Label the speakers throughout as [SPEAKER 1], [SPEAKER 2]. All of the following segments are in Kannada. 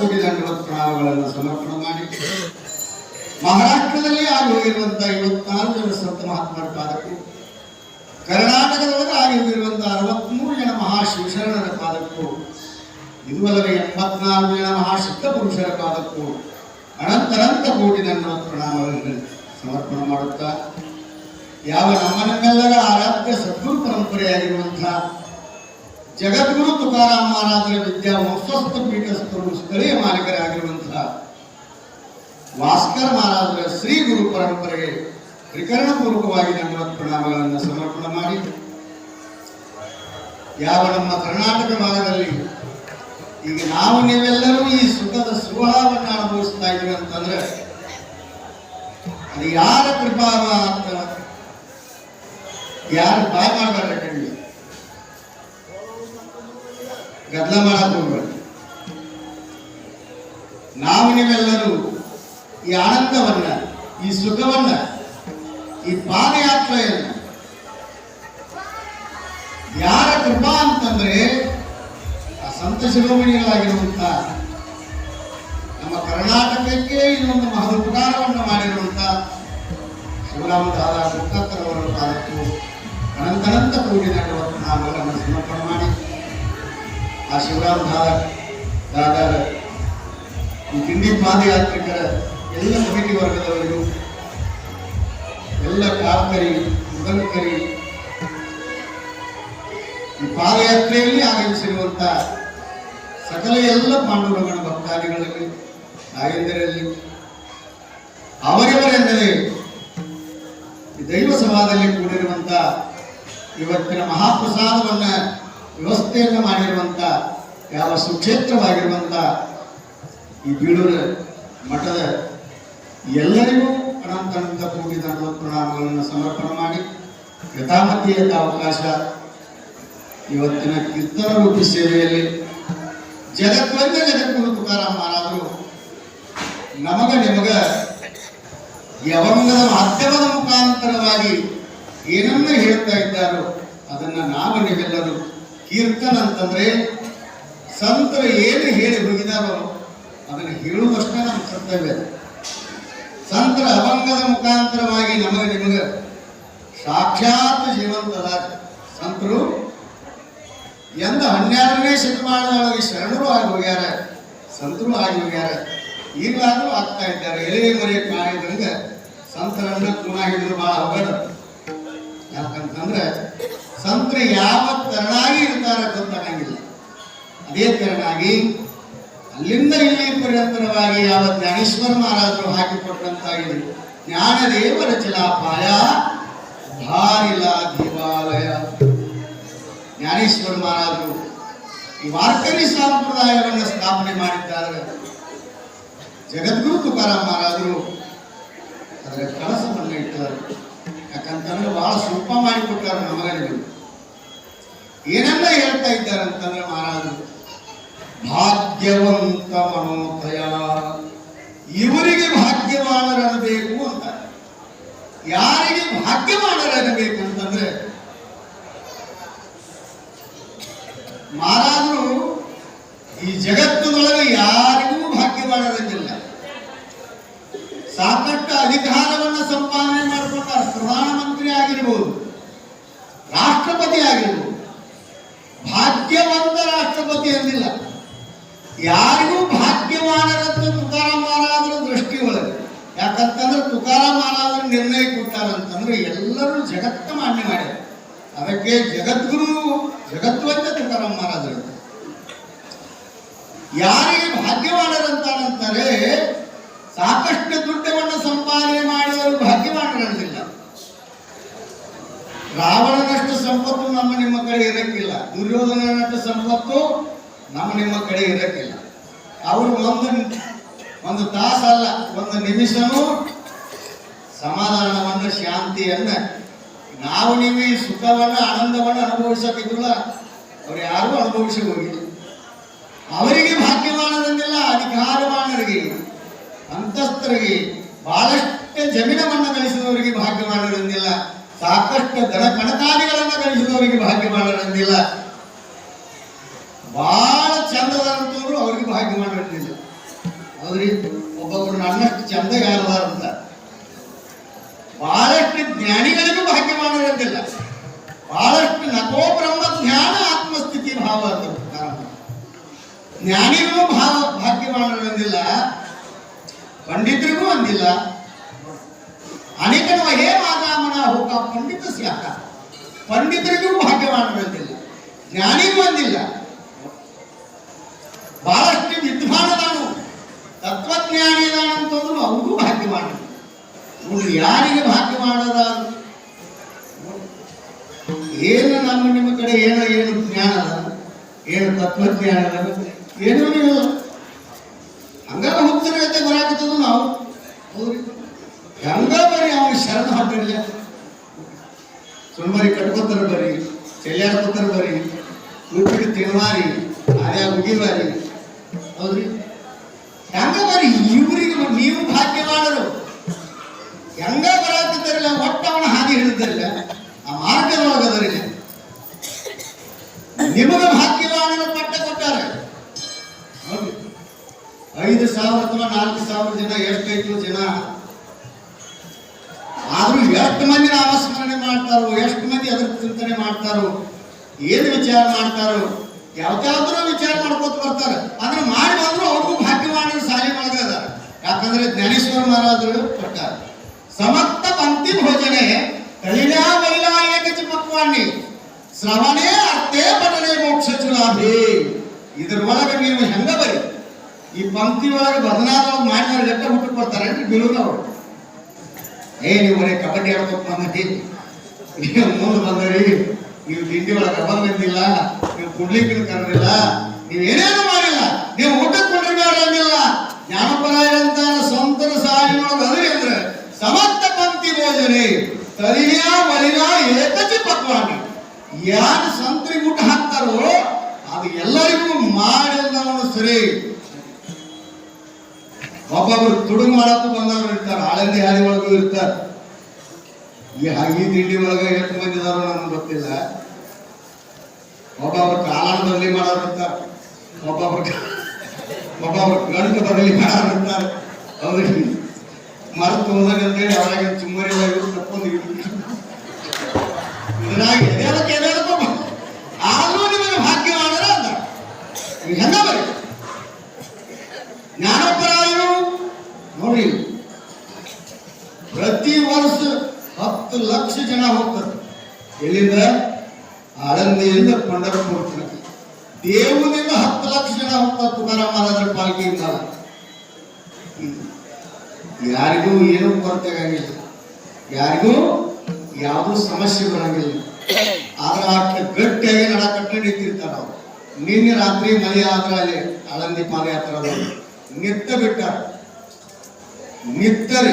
[SPEAKER 1] ಕೋಟಿ ಪ್ರಾಣಗಳನ್ನು ಸಮರ್ಪಣೆ ಮಾಡಿ. ಮಹಾರಾಷ್ಟ್ರದಲ್ಲಿ ಆಗಿ ಹೋಗಿರುವಂತಹ ಐವತ್ನಾಲ್ಕು ಜನ ಸಂತ ಮಹಾತ್ಮರ ಪಾದಕ್ಕೂ ಕರ್ನಾಟಕದೊಳಗೆ ಆಗಿ ಹೋಗಿರುವಂತಹ ಅರವತ್ಮೂರು ಜನ ಮಹಾಶಿವಶರಣರ ಪಾದಕ್ಕೂ, ಇದುವಲ್ಲದೆ ಎಂಬತ್ನಾಲ್ಕು ಜನ ಮಹಾಸಿದ್ಧ ಪುರುಷರ ಪಾದಕ್ಕೂ ಅನಂತರಂತ ಕೋಟಿ ನನ್ನ ಪ್ರಣಾಮಗಳನ್ನು ಸಮರ್ಪಣೆ ಮಾಡುತ್ತಾ, ಯಾವ ನಮ್ಮ ನಮ್ಮೆಲ್ಲರ ಆರಾಧ್ಯ ಸದ್ಗುರು ಪರಂಪರೆಯಾಗಿರುವಂತಹ ಜಗದ್ಗುರು ತುಕಾರಾಮ್ ಮಹಾರಾಜರ ವಿದ್ಯಾ ವಂಶಸ್ಥ ಪೀಠಸ್ಥರು ಸ್ಥಳೀಯ ಮಾಲೀಕರಾಗಿರುವಂತಹ ಭಾಸ್ಕರ್ ಮಹಾರಾಜರ ಶ್ರೀ ಗುರು ಪರಂಪರೆಗೆ ತ್ರಿಕರಣ ಪೂರ್ವಕವಾಗಿ ನಮ್ಮ ಪ್ರಣಾಮಗಳನ್ನು ಸಮರ್ಪಣೆ ಮಾಡಿ. ಯಾವ ನಮ್ಮ ಕರ್ನಾಟಕ ಭಾಗದಲ್ಲಿ ಈಗ ನಾವು ನೀವೆಲ್ಲರೂ ಈ ಸುಖದ ಸುಹಾವನ್ನು ಅನುಭವಿಸ್ತಾ ಇದ್ದೀವಿ ಅಂತಂದ್ರೆ ಅದು ಯಾರ ಕೃಪಾ ಯಾರು ಬಾಯ್ ಕಣ್ಣಿಗೆ ಗದ್ದಲ ಮಾಡಕ್ ನಾವು ನೀವೆಲ್ಲರೂ ಈ ಆನಂದವನ್ನ, ಈ ಸುಖವನ್ನ, ಈ ಪಾದಯಾತ್ರೆಯನ್ನ ಯಾರ ಕೃಪಾ ಅಂತಂದ್ರೆ ಆ ಸಂತ ಶಿರೋಮಣಿಗಳಾಗಿರುವಂತ ನಮ್ಮ ಕರ್ನಾಟಕಕ್ಕೆ ಇನ್ನೊಂದು ಮಹೋಪಕಾರವನ್ನು ಮಾಡಿರುವಂತ ಶಿವರಾಮ ದಾದ ಗುಪ್ತಕ್ಕರವರ ತಾಲೂಕು ಅನಂತನಂತ ಕೋಟಿ ನಟವತ್ತು ನಾಮಗಳನ್ನು ಸಮರ್ಪಣೆ ಮಾಡಿ. ಆ ಶಿವರಾಮ್ ದಾದಾರ, ಈ ತಿಂಡಿ ಪಾದಯಾತ್ರಿಕರ ಎಲ್ಲ ಕಮಿಟಿ ವರ್ಗದವರಿಗೂ, ಎಲ್ಲ ಕಾರ್ಮಿಕರಿ ಮೃದಂಕರಿ ಈ ಪಾದಯಾತ್ರೆಯಲ್ಲಿ ಆಗಮಿಸಿರುವಂತ ಸಕಲ ಎಲ್ಲ ಪಾಂಡುರಗಣ ಭಕ್ತಾದಿಗಳಲ್ಲಿ ನಾಗೇಂದ್ರಲ್ಲಿ ಅವರಿವರೆಂದರೆ ದೈವ ಸಭಾದಲ್ಲಿ ಕೂಡಿರುವಂತ ಇವತ್ತಿನ ಮಹಾಪ್ರಸಾದವನ್ನ ವ್ಯವಸ್ಥೆಯನ್ನು ಮಾಡಿರುವಂಥ ಯಾವ ಸುಕ್ಷೇತ್ರವಾಗಿರುವಂಥ ಈ ಬೀಡೂರು ಮಠದ ಎಲ್ಲರಿಗೂ ಅನಂತ ಕೋಟಿ ದಂಡವತ್ ಪ್ರಣಾಮಗಳನ್ನು ಸಮರ್ಪಣೆ ಮಾಡಿ ಯಥಾಮತಿಯತ ಅವಕಾಶ ಇವತ್ತಿನ ಕೀರ್ತನ ರೂಪಿ ಸೇವೆಯಲ್ಲಿ ಜಗತ್ತಿನ ಜಗತ್ತಿನ ಉಪಕಾರ ಮಹಾರಾಜರು ನಮಗ ನಿಮಗ ಯವಂಗದ ಮಾಧ್ಯಮದ ಮುಖಾಂತರವಾಗಿ ಏನನ್ನ ಹೇಳ್ತಾ ಇದ್ದಾರೋ ಅದನ್ನು ನಾವು ನೀವೆಲ್ಲರೂ ಕೀರ್ತನ ಅಂತಂದ್ರೆ ಸಂತರು ಏನು ಹೇಳಿ ಹೋಗಿದಾರೋ ಅದನ್ನು ಹೇಳುವಷ್ಟೇ ನಮ್ಮ ಕರ್ತವ್ಯ. ಸಂತರ ಅಭಂಗದ ಮುಖಾಂತರವಾಗಿ ನಮಗೆ ನಿಮಗೆ ಸಾಕ್ಷಾತ್ ಜೀವಂತದ ಸಂತರು ಎಂದ ಹನ್ನೆರಡನೇ ಶತಮಾನದೊಳಗೆ ಶರಣರು ಆಗಿ ಹೋಗ್ಯಾರ, ಸಂತರು ಆಗಿ ಹೋಗ್ಯಾರ. ಈಗಲಾದರೂ ಆಗ್ತಾ ಇದ್ದಾರೆ. ಎಲೆ ಮರೆಯ ಕಾಯಿದಂಗ ಸಂತರನ್ನ ಕುಣ ಹಿಡಿದು ಬಹಳ ಹೋಗ್ಯಾರ ಸಂತರು ಯಾವ ತರನಾಗಿ ಇರ್ತಾರ ಗೊತ್ತಾಗಿಲ್ಲ ಅದೇ ತರನಾಗಿ ಅಲ್ಲಿಂದ ಇಲ್ಲಿ ಪರ್ಯಂತರವಾಗಿ ಯಾವ ಜ್ಞಾನೇಶ್ವರ ಮಹಾರಾಜರು ಹಾಕಿಕೊಟ್ಟಂತ ಇದು ಜ್ಞಾನದೇವರ ಚಲಾಪಾಯ ಭಾರಿಲ ದೇವಾಲಯ. ಜ್ಞಾನೇಶ್ವರ ಮಹಾರಾಜರು ಈ ವಾರ್ಕರಿ ಸಂಪ್ರದಾಯವನ್ನು ಸ್ಥಾಪನೆ ಮಾಡಿದ್ದಾರೆ. ಜಗದ್ಗುರು ತುಕಾರಾಮ್ ಮಹಾರಾಜರು ಅದರ ಕಳಸವನ್ನು ಇಟ್ಟಾರೆ. ಯಾಕಂತಂದ್ರೆ ಬಹಳ ಸೂಪ ಮಾಡಿಕೊಟ್ಟಾರೆ ನಮಗನಿಗಳು ಏನೆಲ್ಲ ಹೇಳ್ತಾ ಇದ್ದಾರೆ ಅಂತಂದ್ರೆ ಮಹಾರಾಜರು? ಭಾಗ್ಯವಂತ ಮನೋದಯ. ಇವರಿಗೆ ಭಾಗ್ಯವಾನರಾಗಬೇಕು ಅಂತ. ಯಾರಿಗೆ ಭಾಗ್ಯವಾನರಾಗಬೇಕು ಅಂತಂದ್ರೆ, ಮಹಾರಾಜರು ಈ ಜಗತ್ತಿನೊಳಗೆ ಯಾರಿಗೂ ಅದಕ್ಕೆ ಜಗದ್ಗುರು ಜಗತ್ವಂತ ತುಕಾರಾಮ್ ಮಹಾರಾಜರು. ಯಾರಿಗೆ ಭಾಗ್ಯವಾನರಂತಾನಂತಾರೆ ಸಾಕಷ್ಟು ದುಡ್ಡವನ್ನು ಸಂಪಾದನೆ ಮಾಡಿದವರು ಭಾಗ್ಯವಾನರಂತಿಲ್ಲ. ರಾವಣನಷ್ಟು ಸಂಪತ್ತು ನಮ್ಮ ನಿಮ್ಮ ಕಡೆ ಇರಕ್ಕಿಲ್ಲ. ದುರ್ಯೋಧನನಷ್ಟು ಸಂಪತ್ತು ನಮ್ಮ ನಿಮ್ಮ ಕಡೆ ಇರಕ್ಕಿಲ್ಲ. ಅವರು ಒಂದು ಒಂದು ತಾಸಲ್ಲ, ಒಂದು ನಿಮಿಷನೂ ಸಮಾಧಾನವನ್ನು, ಶಾಂತಿಯನ್ನ ನಾವು ನೀವು ಸುಖವನ್ನ, ಆನಂದವನ್ನ ಅನುಭವಿಸಕ್ಕಿದ್ರಲ್ಲ ಅವ್ರು ಯಾರೂ ಅನುಭವಿಸಿ ಹೋಗಿಲ್ಲ ಅವರಿಗೆ ಭಾಗ್ಯವಾನದಂದಿಲ್ಲ ಅಧಿಕಾರವಾನರಿಗೆ ಅಂತಸ್ತರಿಗೆ ಬಹಳಷ್ಟು ಜಮೀನವನ್ನು ಗಳಿಸಿದವರಿಗೆ ಭಾಗ್ಯವಾನರಂದಿಲ್ಲ ಸಾಕಷ್ಟು ದನ ಕಣಕಾದಿಗಳನ್ನು ಗಳಿಸಿದವರಿಗೆ ಭಾಗ್ಯವಾನರಂದಿಲ್ಲ ಬಹಳ ಚಂದದಂತವರು ಅವರಿಗೆ ಭಾಗ್ಯವಾನರಂದಿಲ್ಲ ಅವ್ರಿ ಒಬ್ಬೊಬ್ರು ನನ್ನಷ್ಟು ಚಂದ ಬಹಳಷ್ಟು ಭಾಗ್ಯಮಾನರಂತಿಲ್ಲ ಬಹಳಷ್ಟು ನಕೋ ಬ್ರಹ್ಮ ಜ್ಞಾನ ಆತ್ಮಸ್ಥಿತಿ ಭಾವ ಅಂತ ಜ್ಞಾನಿಗೂ ಭಾವ ಭಾಗ್ಯಮಾನರಂದಿಲ್ಲ ಪಂಡಿತರಿಗೂ ಅಂದಿಲ್ಲ. ಅನೇಕನ ಹೇ ಮಾದಾಮನ ಹೋಗ ಪಂಡಿತ ಸ್ಯಾಕ ಪಂಡಿತರಿಗೂ ಭಾಗ್ಯಮಾನರಂದಿಲ್ಲ ಜ್ಞಾನಿಗೂ ಅಂದಿಲ್ಲ. ಬಹಳಷ್ಟು ವಿದ್ವಾನದಾನು ತತ್ವಜ್ಞಾನಿದಾನ ಅಂತಂದ್ರು ಅವ್ರಿಗೂ ಭಾಗ್ಯ ಮಾಡಿದ್ರು ಯಾರಿಗೆ ಭಾಗ್ಯ ಮಾಡದ ಏನು ನಮ್ಮ ನಿಮ್ಮ ಕಡೆ ಏನೋ ಏನು ಜ್ಞಾನ ಏನು ತತ್ವಜ್ಞಾನ ಅದ ನೀವು ಹಂಗಾರ ಹೋಗ್ತಾರೆ ಅಂತ ಬರಾಕತ್ತದ ನಾವು. ಹಂಗ ಬರೀ ಅವನು ಶರಣ ಹೊಟ್ಟಿರ್ಲಿ ಸುಮ್ಮರಿ ಕಟ್ಕೋತಾರ ಬರೀ ಚೆಲ್ಲಾಡ್ಕೋತಾರ ಬರಿ, ಉಪ್ಪಿಟ್ಟು ತಿನ್ಮಾರಿ ಆದ್ಯಾ ಉಗಿವಾರಿ ಹೌದ್ರಿ. ಹೆಂಗ ಬರಿ ಇವ್ರಿಗೆ ನೀವು ಭಾಗ್ಯವಾದರು ಹೆಂಗ ಬರಾಕತ್ತಾರಲ್ಲ ಒಟ್ಟು ಅವನ ಹಾದಿ ಹಿಡಿದಾರಲ್ಲ ಮಾರ್ಗದೊಳಗದರಿಲ್ಲ ನಿಮಗೆ ಭಾಗ್ಯವಾನರ ಪಟ್ಟ ಕೊಟ್ಟಾರೆ. ಐದು ಸಾವಿರ ಅಥವಾ ನಾಲ್ಕು ಸಾವಿರ ಜನ, ಎಷ್ಟೈತು ಜನ. ಆದ್ರೂ ಎಷ್ಟು ಮಂದಿ ನಾಮಸ್ಮರಣೆ ಮಾಡ್ತಾರೋ, ಎಷ್ಟು ಮಂದಿ ಅದ್ರ ಚಿಂತನೆ ಮಾಡ್ತಾರೋ, ಏನು ವಿಚಾರ ಮಾಡ್ತಾರೋ, ಯಾವ್ದಾದ್ರೂ ವಿಚಾರ ಮಾಡ್ಕೋತ ಬರ್ತಾರೆ. ಆದ್ರೆ ಮಾಡಿ ಬಂದ್ರು ಅವ್ರಿಗೂ ಭಾಗ್ಯವಾಣಿ ಸಾಲಿ ಒಳಗದ ಯಾಕಂದ್ರೆ ಜ್ಞಾನೇಶ್ವರ ಮಹಾರಾಜರು ಕೊಟ್ಟಾರ. ಸಮರ್ಥ ಪಂಕ್ತಿ ಭೋಜನೆ ಕಳಿಲಾ ಬಲಿಲಾ ಏಕಚ ಪಕ್ವಾಣಿ ಶ್ರವಣೇ ಅರ್ಥೇ ಪಠನೆ ಮೋಕ್ಷ ಚುಲಾಭಿ ಇದ್ರ ಒಳಗೆ ನೀವು ಹೆಂಗ ಬರಿ? ಈ ಪಂಕ್ತಿ ಒಳಗೆ ಬದನಾದೊಳಗೆ ಮಾಡಿದವ್ರು ಲೆಕ್ಕ ಹುಟ್ಟು ಕೊಡ್ತಾರೆ ಬೀಳೂರವ್ರು ಏ, ನೀವು ಬರೀ ಕಬಡ್ಡಿ ಆಡ್ಬೇಕು ಬಂದಿ ನೀವು ಮುಂದೆ ಬಂದರಿ. ನೀವು ತಿಂಡಿ ಒಳಗೆ ಬಂದಿಲ್ಲ ನೀವು ಕುಡ್ಲಿಕ್ಕೆ ಕರೆದಿಲ್ಲ. ನೀವು ಏನೇನು ಮಾಡಿಲ್ಲ ನೀವು ಊಟಕ್ಕೆ ಕೊಂಡಿದ್ದಾರೆ ಅಂದಿಲ್ಲ ಜ್ಞಾನಪರಾಯರಂತ ಸ್ವಂತರ ಸಾಲಿನೊಳಗೆ ಅದ್ರಿ ಅಂದ್ರೆ ಸಮರ್ಥ ಪಂಕ್ತಿ ಭೋಜನೆ ತಲಿಯ ಬಲಿನ ಏಕಚಿ ಪಕ್ವಾನಿ ಯಾರು ಸಂತ್ರಿ ಊಟ ಹಾಕ್ತಾರೋ ಅದು ಎಲ್ಲರಿಗೂ ಮಾಡಿದವನು ಸರಿ. ಒಬ್ಬೊಬ್ರು ತುಡುಗು ಮಾಡಕ್ಕೂ ಬಂದವರು ಇರ್ತಾರೆ, ಆಳಂದಿ ಹಾದಿ ಒಳಗೂ ಇರ್ತಾರೆ. ಈ ಹಾಗೆ ತಿಂಡಿ ಒಳಗೆ ಎಷ್ಟು ಮಂದಿ ಇದಾರೋ ನನಗೆ ಗೊತ್ತಿಲ್ಲ. ಒಬ್ಬೊಬ್ರು ಕಾಲಾಣ ಬದಲಿ ಮಾಡೋರು ಒಬ್ಬೊಬ್ರು ಒಬ್ಬೊಬ್ರು ಗಂಟು ಬದಲಿ ಮಾಡೋರು ಇರ್ತಾರೆ. ಅವ್ರಿಗೆ ಮರೆತು ಹೋದಾಗ ಅಂತೇಳಿ ಅವಾಗ ಚುಮ್ಮರಿ ಒಳಗೆ ತಕ್ಕೊಂಡು ಎದೆದಕ್ಕೆ ಎದೆದಕ್ಕೂ ಆದ್ರೂ ನಿಮಗೆ ಭಾಗ್ಯ ಮಾಡಿದ್ರೆ ಅಂತ ನೀವು ಹೆಂಗ ಬರೀ ಜ್ಞಾನಪರಾಯರು ನೋಡಿ ಪ್ರತಿ ವರ್ಷ ಹತ್ತು ಲಕ್ಷ ಜನ ಹೋಗ್ತಾರೆ. ಎಲ್ಲಿಂದ? ಆಳಂದಿಯಿಂದ ಪಂಡರಪುರ ತನಕ. ದೇವನಿಂದ ಹತ್ತು ಲಕ್ಷ ಜನ ಹೋಗ್ತಾರೆ ತುಕಾರಾಮ ಮಹಾರಾಜರ ಪಾಲ್ಗೆಯಿಂದ ಹ್ಮ್. ಯಾರಿಗೂ ಏನೂ ಕೊರತೆ ಆಗಿಲ್ಲ ಯಾರಿಗೂ ಯಾವುದೂ ಸಮಸ್ಯೆ ಬರಂಗಿಲ್ಲ. ಆದ್ರೆ ಆಕೆ ಗಟ್ಟಿಯಾಗಿ ನಡಕಟ್ಟು ನಿಂತಿರ್ತಾರ ಅವ್ರು. ನಿನ್ನೆ ರಾತ್ರಿ ಮಳೆ ಆದ್ರೆ ಅಲ್ಲಿ ಆಳಂದಿ ಪಾದಯಾತ್ರೆ ನಿತ್ತ ಬಿಟ್ಟಾರ ನಿತ್ತರಿ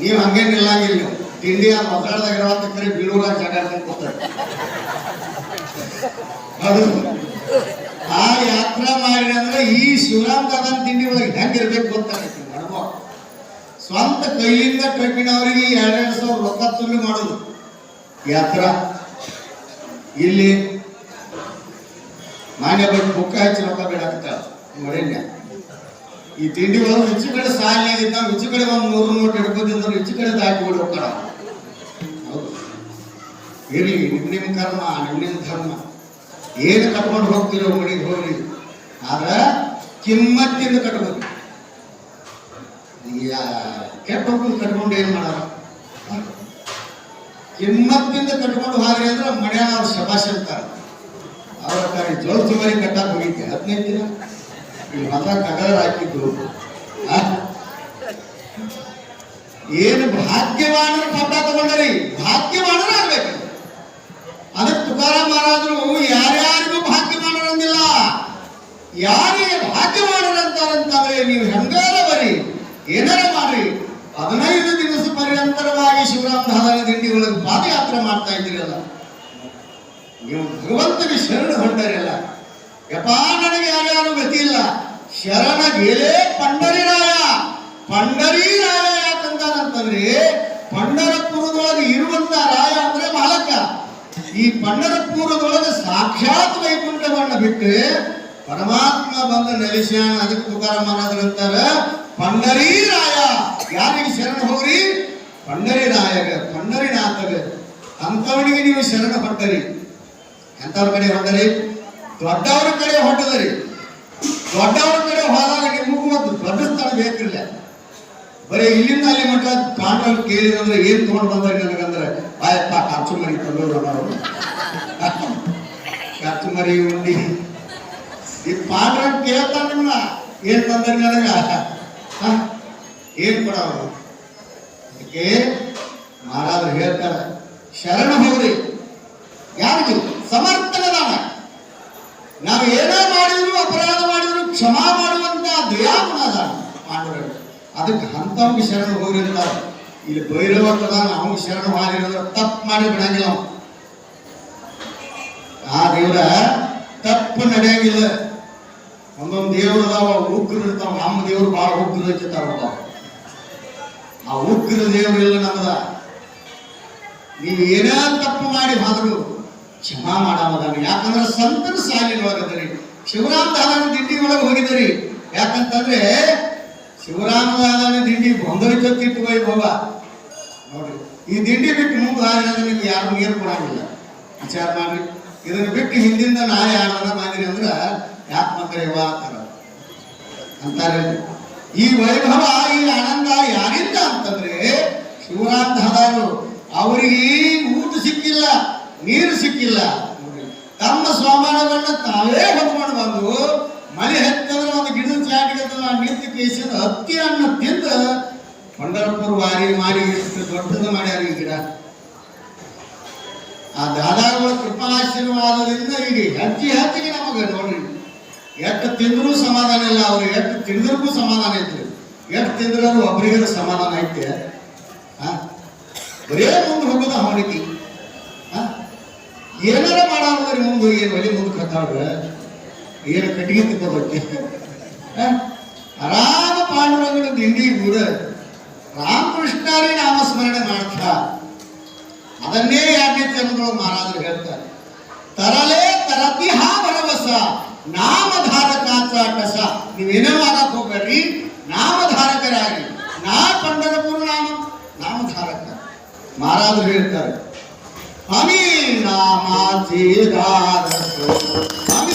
[SPEAKER 1] ನೀವು ಹಂಗೆ ನಿಲ್ಲಂಗಿಲ್ಲ ತಿಂಡಿ ಆ ಇರುವಂತ ಕರೆ ಬೀಳೂರಾಗ ಜಾಗ ಅದು ಆ ಯಾತ್ರಾ ಮಾಡಿ ಅಂದ್ರೆ ಈ ಶಿವರಾಮ್ ದಾದನ್ ತಿಂಡಿ ಒಳಗೆ ಹೆಂಗಿರ್ಬೇಕು ಗೊತ್ತಾಗೈತಿ ಅನುಭವ. ಸ್ವಂತ ಕೈಯಿಂದ ಕಟ್ಟಿನವರಿಗೆ ಎರಡೆರಡು ಸಾವಿರ ರೊಕ್ಕ ತುಂಬಿ ಮಾಡೋದು. ಯಾತ್ರಾ. ಇಲ್ಲಿ ಮಾನ್ಯ ಬಗ್ಗೆ ಬುಕ್ಕ ಹಚ್ಚಿ ರೊಕ್ಕ ಬೇಡಾಗ್ತಾಳ ಮರೇನ್ಯ ಈ ತಿಂಡಿ ಒಂದು ಹೆಚ್ಚು ಕಡೆ ಸಾಲಿನಾಗ ನಾವು ಹೆಚ್ಚು ಕಡೆ ಒಂದು ನೂರು ನೋಟ್ ಹಿಡ್ಕೋತಿದ್ರು ಹೆಚ್ಚು ಕಡೆ ದಾಟಿ ಬಿಡಿ ಹೋಗ್ತಾರ ಇರ್ಲಿ ನಿಮ್ ನಿಮ್ ಕರ್ಮ ನಿಮ್ ನಿಮ್ ಧರ್ಮ. ಏನು ಕಟ್ಕೊಂಡು ಹೋಗ್ತಿರೋ ಮನೆಗೆ ಹೋಗ್ರಿ ಆದ್ರೆ ಕಿಮ್ಮತ್ತಿಂದ ಕಟ್ಬೋದು. ಕೆಟ್ಟ ಕಟ್ಕೊಂಡು ಏನ್ ಮಾಡಾರ? ಕಿಮ್ಮತ್ತಿಂದ ಕಟ್ಕೊಂಡು ಹೋಗ್ರಿ ಅಂದ್ರೆ ಮನೆಯಾಗ ಅವ್ರು ಶಬಾಷ್ ಅಂತಾರ. ಅವ್ರ ಜೋಳ ಸುಮಾರಿ ಕಟ್ಟಾಕ್ ಹೋಗಿದ್ದೆ. ಹದಿನೈದು ದಿನ. ಆ? ಏನು ಭಾಗ್ಯವಾನರು ಪಟ್ಟ ತಗೊಂಡ್ರಿ? ಭಾಗ್ಯವಾನರು ಆಗ್ಬೇಕು. ಅದಕ್ಕೆ ತುಕಾರಾಮ್ ಮಹಾರಾಜರು, ಯಾರ್ಯಾರಿಗೂ ಭಾಗ್ಯವಾನರಂದಿಲ್ಲ ಯಾರಿಗೆ ಭಾಗ್ಯವಾನರು ಅಂತಾರಂತಂದ್ರೆ ನೀವು ಹೆಂಗಾರ ಬರಿ? ಏನಾರ ಮಾಡ್ರಿ? ಹದಿನೈದು ದಿವಸ ಪರ್ಯಂತರವಾಗಿ ಶಿವರಾಮ ಧಾರಣ ದಿಂಡಿ ಒಳಗೆ ಪಾದಯಾತ್ರೆ ಮಾಡ್ತಾ ಇದ್ದೀರಲ್ಲ. ನೀವು ಭಗವಂತನಿಗೆ ಶರಣ ಹೊಂಟರಿಲ್ಲ ಯಪ್ಪ, ನನಗೆ ಯಾರ್ಯಾರು ಗತಿ ಇಲ್ಲ ಶರಣ ಗೆಲೆ ಪಂಡರಿರಾಯ ಪಂಡರಿರಾಯ ಯಾಕಂತಾನಂತಂದ್ರೆ ಪಂಡರಪುರದೊಳಗೆ ಇರುವಂತ ರಾಯ ಅಂದ್ರೆ ಮಾಲಕ. ಈ ಪಂಡರಪುರದೊಳಗೆ ಸಾಕ್ಷಾತ್ ವೈಕುಂಠವನ್ನ ಬಿಟ್ಟು ಪರಮಾತ್ಮ ಬಂದ ನೆಲೆಸ್ಯಾನ, ಅದಕ್ಕೆ ತುಕಾರ ಮಹಾರಾಜರು ಅಂತಾರ, ಪಂಡರಿ ರಾಯ. ಯಾರಿಗೆ ಶರಣ ಹೋಗ್ರಿ? ಪಂಡರಿ ರಾಯಗ ಪಂಡರಿನಾಥಗ ಅಂಥವನಿಗೆ ನೀವು ಶರಣ ಹೊಟ್ಟರಿ ಎಂಥವ್ರ ಕಡೆ ಹೊಟ್ಟರಿ ದೊಡ್ಡವ್ರ ಕಡೆ ಹೊಟ್ಟದರಿ ದೊಡ್ಡವರ ಕಡೆ ಹೋದಾಗ ನಿಮಗೂ ಮತ್ತು ದೊಡ್ಡ ಸ್ಥಳ ಬೇಕಿಲ್ಲ ಬರೀ ಇಲ್ಲಿಂದ ಅಲ್ಲಿ ಮಟ್ಟ ಕಾಂಟ್ರಲ್ ಕೇಳಿದ್ರೆ ಏನ್ ತಗೊಂಡ್ ಬಂದ್ರಿ ನನಗಂದ್ರೆ ಆಯಪ್ಪ ಖರ್ಚು ಮರಿ ತಂದವರು ನಾವು. ಖರ್ಚು ಮರಿ ಉಂಡಿ. ಈ ಪಾಂಡ್ರ ಕೇಳ್ತಾನ ನಿಮ್ಮ ಏನ್ ತಂದ್ರಿ ನನಗ? ಏನ್ ಕೊಡವರು ಅದಕ್ಕೆ ಮಹಾರಾಜರು ಹೇಳ್ತಾರೆ, ಶರಣ ಹೋಗ್ರಿ. ಯಾರಿಗೆ? ಸಮರ್ಥನದಾನ ನಾವು ಏನೇ ಮಾಡಿದ್ರು ಅಪರಾಧ ಮಾಡಿದ್ರು ಕ್ಷಮಾ ಮಾಡುವಂತ ದಯಾಗುಣ ಅದ ಪಾಂಡವರು ಅದಕ್ಕೆ ಅಂತವ್ಗೆ ಶರಣ ಹೋಗಿರಲಿಲ್ಲ ಇಲ್ಲಿ ಭೈರವಕ್ಕದ ನಾವು ಶರಣ ಮಾಡಿರೋದ್ರ ತಪ್ಪು ಮಾಡಿ ಬಿಡಂಗಿಲ್ಲ ನಾವು ಆ ದೇವರ ತಪ್ಪು ನಡೆಯಂಗಿಲ್ಲ. ಒಂದೊಂದು ದೇವ್ರು ಅದಾವ ಉಗ್ರ ಇರ್ತಾವ, ನಮ್ಮ ದೇವ್ರು ಭಾಳ ಉಗ್ರ ಹಚ್ಚಿರ್ತಾವ ಆ ಉಗ್ರ ದೇವ್ರು ಇಲ್ಲ ನಮ್ಮದ ನೀವು ಏನೇ ತಪ್ಪು ಮಾಡಿ ಹೋದ್ರು ಕ್ಷಮಾ ಮಾಡಾಮದಾನ ಯಾಕಂದ್ರೆ ಸಂತನ ಸಾಲಿನ ಒಳಗದರಿ ಶಿವರಾಮ ದಾದಾನ ದಿಂಡಿ ಒಳಗೆ ಹೋಗಿದ್ದರಿ. ಯಾಕಂತಂದ್ರೆ ಶಿವರಾಮ ದಾದಾನ ದಿಂಡಿ ಬಂದೋಯ್ತಿತ್ತು ವೈಭವ ನೋಡ್ರಿ ಈ ದಿಂಡಿ ಬಿಟ್ಟು ಮುಂದೆ ಹಾರಿದ್ರೆ ನಿಮ್ಗೆ ಯಾರು ನೀರು ಕೊಡಂಗಿಲ್ಲ. ವಿಚಾರ ಮಾಡ್ರಿ. ಇದನ್ನ ಬಿಟ್ಟು ಹಿಂದಿಂದ ನಾಳೆ ಯಾರನ್ನ ಮಾಡಿರಿ ಅಂದ್ರೆ ಯಾಕೆ ಬಂದ್ರೆ ಅಂತಾರ. ಈ ವೈಭವ, ಈ ಆನಂದ ಯಾರಿಂದ ಅಂತಂದ್ರೆ ಶಿವರಾಮ ದಾದಾರು ಅವರಿಗೆ ಊಟ ಸಿಕ್ಕಿಲ್ಲ, ನೀರು ಸಿಕ್ಕಿಲ್ಲ. ತಮ್ಮ ಸ್ವಾಮಾನಗಳನ್ನ ತಾವೇ ಹೊತ್ಕೊಂಡು ಬಂದು ಮನೆ ಹತ್ತಿರ ಒಂದು ಗಿಡದ ಚಾಕಿಡದ ನಿಂತು ಕೇಸಿದ ಹತ್ತಿ ಅನ್ನ ತಿಂದ ಪಂಡರಪುರ ವಾರಿ ಮಾಡಿ ಎಷ್ಟು ದೊಡ್ಡದು ಮಾಡ್ಯಾರ ಈ ಗಿಡ. ಆ ದಾದಾಗಳ ಕೃಪಾಶೀರ್ವಾದದಿಂದ ಈಗ ಹೆಚ್ಚಿ ಹೆಚ್ಚಿಗೆ ನಮಗೆ ನೋಡ್ರಿ. ಎಷ್ಟು ತಿಂದರೂ ಸಮಾಧಾನ ಇಲ್ಲ ಅವ್ರು, ಎಷ್ಟು ತಿಂದ್ರಿಗೂ ಸಮಾಧಾನ ಐತ್ರಿ. ಎಷ್ಟು ತಿಂದ್ರೂ ಒಬ್ರಿಗೆ ಸಮಾಧಾನ ಐತೆ? ಬರೇ ಮುಂದೆ ಹೋಗೋದ ಅವನಿಗೆ ಏನಾರ ಮಾಡೋದ್ರಿ ಮುಂದೆ ಹೋಗಿ ಒಲಿ ಮುಂದೆ ಕತ್ತಾವ್ರ ಏನು ಕಟ್ಟಿಗೆ ತಿಕ್ಕೋದಕ್ಕೆ ಆರಾಮ ಪಾಂಡುರಂಗನ ದಿಂಡಿ ಕೂಡ ರಾಮಕೃಷ್ಣರೇ ನಾಮಸ್ಮರಣೆ ಮಾಡ್ತಾ. ಅದನ್ನೇ ಯಾಕೆ ಚರಣಗಳು ಮಹಾರಾಜರು ಹೇಳ್ತಾರೆ? ತರಲೇ ತರತಿಹ ಭರವಸ ನಾಮಧಾರಕಾಚ ಕಸ ನೀವೇನೋ ಮಾಡಕ್ ಹೋಗ್ಬೇಡ್ರಿ. ನಾಮಧಾರಕರಾಗಿ. ನಾ ಪಂಡರಪುರ ನಾಮ, ನಾಮಧಾರಕ. ಮಹಾರಾಜರು ಹೇಳ್ತಾರೆ ಅಮೀ ನಾಮ ಅಮೀ